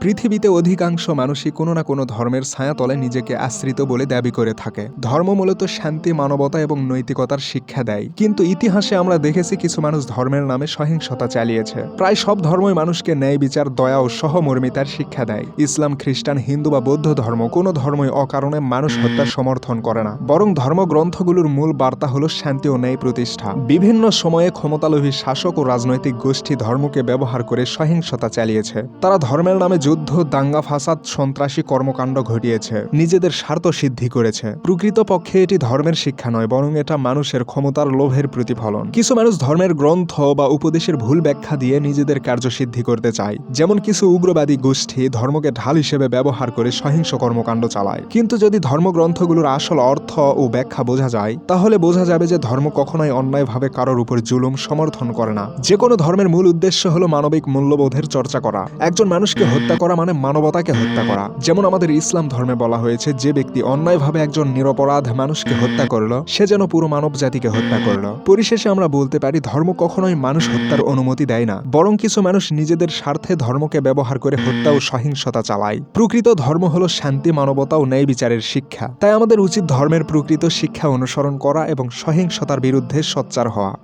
পৃথিবীতে অধিকাংশ মানুষই কোনো না কোনো ধর্মের ছায়াতলে নিজেকে আশ্রিত বলে দাবি করে থাকে। ধর্ম মূলত শান্তি মানবতা এবং নৈতিকতার শিক্ষা দেয়। কিন্তু ইতিহাসে আমরা দেখেছি কিছু মানুষ ধর্মের নামে সহিংসতা চালিয়েছে। প্রায় সব ধর্মই মানুষকে ন্যায় বিচার দয়া ও সহমর্মিতার শিক্ষা দেয়। ইসলাম খ্রিস্টান হিন্দু বা বৌদ্ধ ধর্ম কোনো ধর্মই অকারণে মানুষ হত্যার সমর্থন করে না। বরং ধর্মগ্রন্থগুলোর মূল বার্তা হল শান্তি ও ন্যায় প্রতিষ্ঠা। বিভিন্ন সময়ে ক্ষমতালোভী শাসক ও রাজনৈতিক গোষ্ঠী ধর্মকে ব্যবহার করে সহিংসতা চালিয়েছে। তারা ধর্মের নামে যুদ্ধ, দাঙ্গা, ফাসাদ, সন্ত্রাসী কর্মকাণ্ড ঘটিয়েছে। নিজেদের স্বার্থ সিদ্ধি করেছে। প্রকৃতপক্ষে এটি ধর্মের শিক্ষা নয়, বরং এটা মানুষের ক্ষমতার লোভের প্রতিফলন। কিছু মানুষ ধর্মের গ্রন্থ বা উপদেশের ভুল ব্যাখ্যা দিয়ে নিজেদের কার্যসিদ্ধি করতে চায়। যেমন কিছু উগ্রবাদী গোষ্ঠী ধর্মকে ঢাল হিসেবে ব্যবহার করে সহিংস কর্মকাণ্ড চালায়। কিন্তু যদি ধর্মগ্রন্থগুলোর আসল অর্থ ও ব্যাখ্যা বোঝা যায়, তাহলে বোঝা যাবে যে ধর্ম কখনোই অন্যায়ভাবে কারোর উপর জুলুম সমর্থন করে না। যে কোনো ধর্মের মূল উদ্দেশ্য হলো মানবিক মূল্যবোধের চর্চা করা। একজন মানুষকে হত্যা করা মানে মানবতাকে হত্যা করা। যেমন আমাদের ইসলাম ধর্মে বলা হয়েছে, যে ব্যক্তি অন্যায়ভাবে একজন নিরপরাধ মানুষকে হত্যা করল, সে যেন পুরো মানব জাতিকে হত্যা করল। পরিশেষে আমরা বলতে পারি, ধর্ম কখনোই মানুষ হত্যার অনুমতি দেয় না। বরং কিছু মানুষ নিজেদের স্বার্থে ধর্মকে ব্যবহার করে হত্যা ও সহিংসতা চালায়। প্রকৃত ধর্ম হলো শান্তি, মানবতা ও ন্যায় বিচারের শিক্ষা। তাই আমাদের উচিত ধর্মের প্রকৃত শিক্ষা অনুসরণ করা এবং সহিংসতার বিরুদ্ধে সোচ্চার হওয়া।